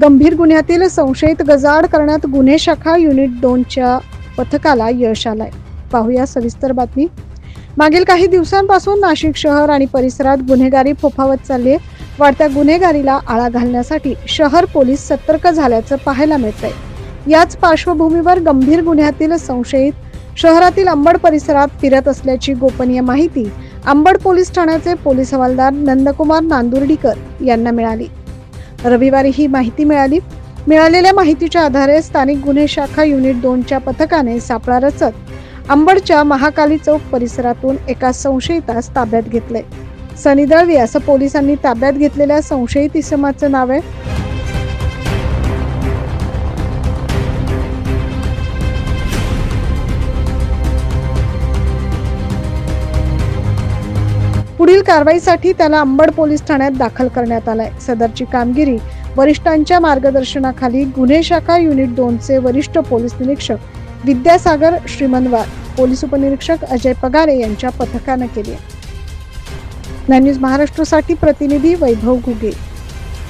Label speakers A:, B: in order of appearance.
A: गंभीर गुन्ह्यातील संशयित गजाड करण्यात गुन्हे शाखा युनिट दोनच्या पथकाला यश आलंय. पाहूया सविस्तर बातमी. मागील काही दिवसांपासून नाशिक शहर आणि परिसरात गुन्हेगारी फोफावत चालली आहे वाढत्या गुन्हेगारीला आळा घालण्यासाठी शहर पोलीस सतर्क झाल्याचं पाहायला मिळतंय. याच पार्श्वभूमीवर गंभीर गुन्ह्यातील संशयित शहरातील अंबड परिसरात फिरत असल्याची गोपनीय माहिती अंबड पोलीस ठाण्याचे पोलीस हवालदार नंदकुमार नांदुर्डीकर यांना मिळाली. रविवारी ही माहिती मिळाली. मिळालेल्या माहितीच्या आधारे स्थानिक गुन्हे शाखा युनिट दोनच्या पथकाने सापळा रचत अंबडच्या महाकाली चौक परिसरातून एका संशयितास ताब्यात घेतले. सनी दळवी असं पोलिसांनी ताब्यात घेतलेल्या संशयित इसमाचं नाव आहे. पुढील कारवाईसाठी त्याला अंबड पोलीस ठाण्यात दाखल करण्यात आलाय. सदरची कामगिरी वरिष्ठांच्या मार्गदर्शनाखाली गुन्हे शाखा युनिट दोनचे वरिष्ठ पोलीस निरीक्षक विद्यासागर श्रीमनवार पोलीस उपनिरीक्षक अजय पगारे यांच्या पथकानं केली आहे. न्यूज महाराष्ट्रासाठी प्रतिनिधी वैभव घुगे.